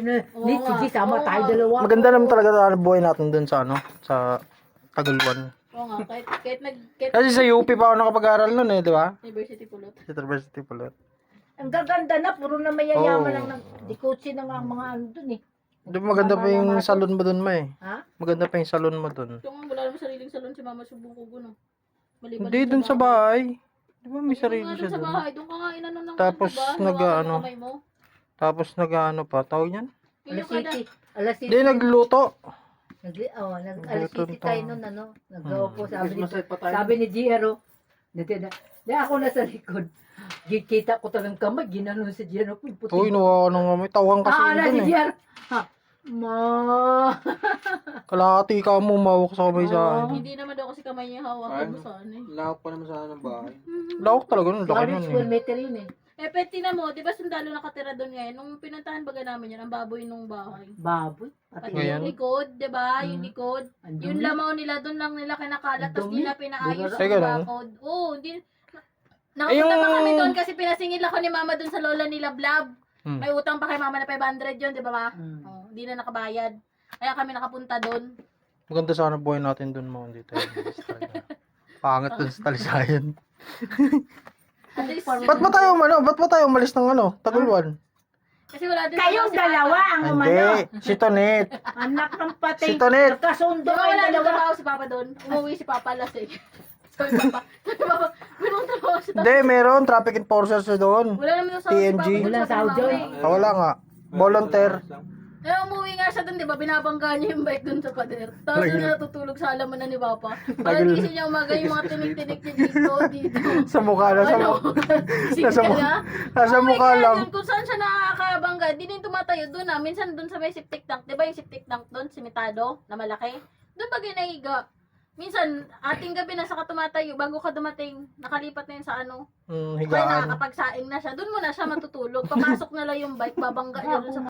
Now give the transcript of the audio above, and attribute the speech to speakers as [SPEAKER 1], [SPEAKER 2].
[SPEAKER 1] Ino,
[SPEAKER 2] Oo
[SPEAKER 1] ni,
[SPEAKER 2] nga.
[SPEAKER 1] sama
[SPEAKER 2] Oo
[SPEAKER 1] tayo
[SPEAKER 2] nga.
[SPEAKER 1] dalawa.
[SPEAKER 3] Maganda naman talaga ang buhay natin dun sa ano, sa Taguluan.
[SPEAKER 2] Oo nga, kahit, kahit nag, kahit
[SPEAKER 3] Kasi sa UP pa ako nakapag-aral nun eh, di ba?
[SPEAKER 2] university pulot.
[SPEAKER 3] Sa University Pulot.
[SPEAKER 1] Ang gaganda na, puro na mayayaman
[SPEAKER 3] Oo.
[SPEAKER 1] lang ng dikotsi na nga ang mga ano dun eh.
[SPEAKER 3] Di ba maganda pa yung salon mo dun ma eh.
[SPEAKER 1] Ha?
[SPEAKER 3] Maganda pa yung salon mo dun.
[SPEAKER 2] Yung wala naman sariling salon si Mama Subong ko no. Maliban
[SPEAKER 3] Hindi dun sa bahay. Di ba may
[SPEAKER 2] Doon
[SPEAKER 3] sarili
[SPEAKER 2] nga
[SPEAKER 3] siya
[SPEAKER 2] dun sa
[SPEAKER 3] dun?
[SPEAKER 2] bahay, doon ka nga inano ng
[SPEAKER 3] Tapos
[SPEAKER 2] ano,
[SPEAKER 3] nag-
[SPEAKER 2] ng
[SPEAKER 3] ano,
[SPEAKER 2] kamay mo.
[SPEAKER 3] Tapos nag-ano pa, tawag niyan?
[SPEAKER 2] Yun
[SPEAKER 1] Alas City. Alas City.
[SPEAKER 3] Hindi, nagluto.
[SPEAKER 1] Nag, oh, nag, alas City tayo nun, ano. Nag-opo, sabi ni, sabi ni Giro. Dito na. Di ako nasa likod. Kikita ko talagang kamay, ginanon si Giro. Puti.
[SPEAKER 3] Uy, nawa ka nang may tawang kasi
[SPEAKER 1] ah,
[SPEAKER 3] yun eh.
[SPEAKER 1] Giro. Ha. Ma.
[SPEAKER 3] Kalahati ka mo, mawak sa kamay sa akin.
[SPEAKER 2] hindi naman daw kasi kamay niya hawakan mo saan eh.
[SPEAKER 4] Lawak pa naman sana ng bahay.
[SPEAKER 3] Lawak talaga nun, laki nun eh.
[SPEAKER 1] meter yun eh.
[SPEAKER 2] Eh, pet, tingnan mo, di ba sundalo nakatira doon ngayon? Nung pinuntahan baga namin yun, ang baboy nung bahay.
[SPEAKER 1] Baboy.
[SPEAKER 2] Pati
[SPEAKER 1] Pati
[SPEAKER 2] yung likod, di ba? Yung
[SPEAKER 1] Mm.
[SPEAKER 2] likod.
[SPEAKER 1] Ang
[SPEAKER 2] Yung
[SPEAKER 1] dumi.
[SPEAKER 2] lamaw nila doon lang nila kinakalat, tapos
[SPEAKER 1] dumi.
[SPEAKER 2] na pinaayos
[SPEAKER 3] Ay,
[SPEAKER 2] yung
[SPEAKER 3] ganun?
[SPEAKER 2] bakod. Oo, hindi.
[SPEAKER 3] Eh,
[SPEAKER 2] Nakapunta
[SPEAKER 3] yung-
[SPEAKER 2] pa kami doon kasi pinasingil ako ni mama doon sa lola nila Blab.
[SPEAKER 3] Hmm.
[SPEAKER 2] May utang pa kay mama na 500 yun, di ba ba?
[SPEAKER 1] Mm.
[SPEAKER 2] Oh, hindi na nakabayad. Kaya kami nakapunta doon.
[SPEAKER 3] Maganda sana buhay natin dun mo, dito. Pangat dun sa talisayan.
[SPEAKER 2] At least,
[SPEAKER 3] Ba't ba tayo, ano, ba't ba tayo umalis ng ano, Taguluan?
[SPEAKER 2] kasi wala din
[SPEAKER 1] Kayong
[SPEAKER 2] si
[SPEAKER 1] dalawa ang umano.
[SPEAKER 3] Hindi, si Tonet.
[SPEAKER 1] Anak ng patay.
[SPEAKER 3] Si Tonet.
[SPEAKER 1] Nagkasundo
[SPEAKER 2] Di ba
[SPEAKER 1] kayo
[SPEAKER 2] wala din
[SPEAKER 1] dalawa.
[SPEAKER 2] trabaho si Papa doon? Umuwi si Papa last eh. Sabi Papa, sabi Papa, walang trabaho si Papa.
[SPEAKER 3] Hindi, meron, traffic enforcer siya doon.
[SPEAKER 2] Wala naman yung sa
[SPEAKER 3] TNG.
[SPEAKER 2] si Papa doon
[SPEAKER 1] Wala
[SPEAKER 2] sa
[SPEAKER 1] sahod yun.
[SPEAKER 2] eh.
[SPEAKER 3] Ah, wala nga. Volunteer.
[SPEAKER 2] Eh, umuwi nga siya doon, di ba? Binabangga niya yung bike doon sa pader. Tapos
[SPEAKER 3] Lagi-
[SPEAKER 2] doon na natutulog sa alaman na ni Papa. Pagkagising niya umaga, yung mga tinik-tinik niya dito, dito.
[SPEAKER 3] Sa mukha na, sa
[SPEAKER 2] Ano?
[SPEAKER 3] mukha.
[SPEAKER 2] Gising
[SPEAKER 3] Nasa mukha.
[SPEAKER 2] na?
[SPEAKER 3] Nasa mukha lang.
[SPEAKER 2] dun Kung saan siya nakakabangga, di din tumatayo doon na. Minsan doon sa may septic tank, di ba yung septic tank doon, simitado, na malaki? Doon ba ginahiga? Minsan, ating gabi na saka tumatayo, bago ka dumating, nakalipat na yun sa ano,
[SPEAKER 3] Hmm,
[SPEAKER 2] kaya
[SPEAKER 3] higaan.
[SPEAKER 2] nakakapagsaing na siya. Doon mo na siya matutulog. Papasok na lang yung bike, babangga niya sa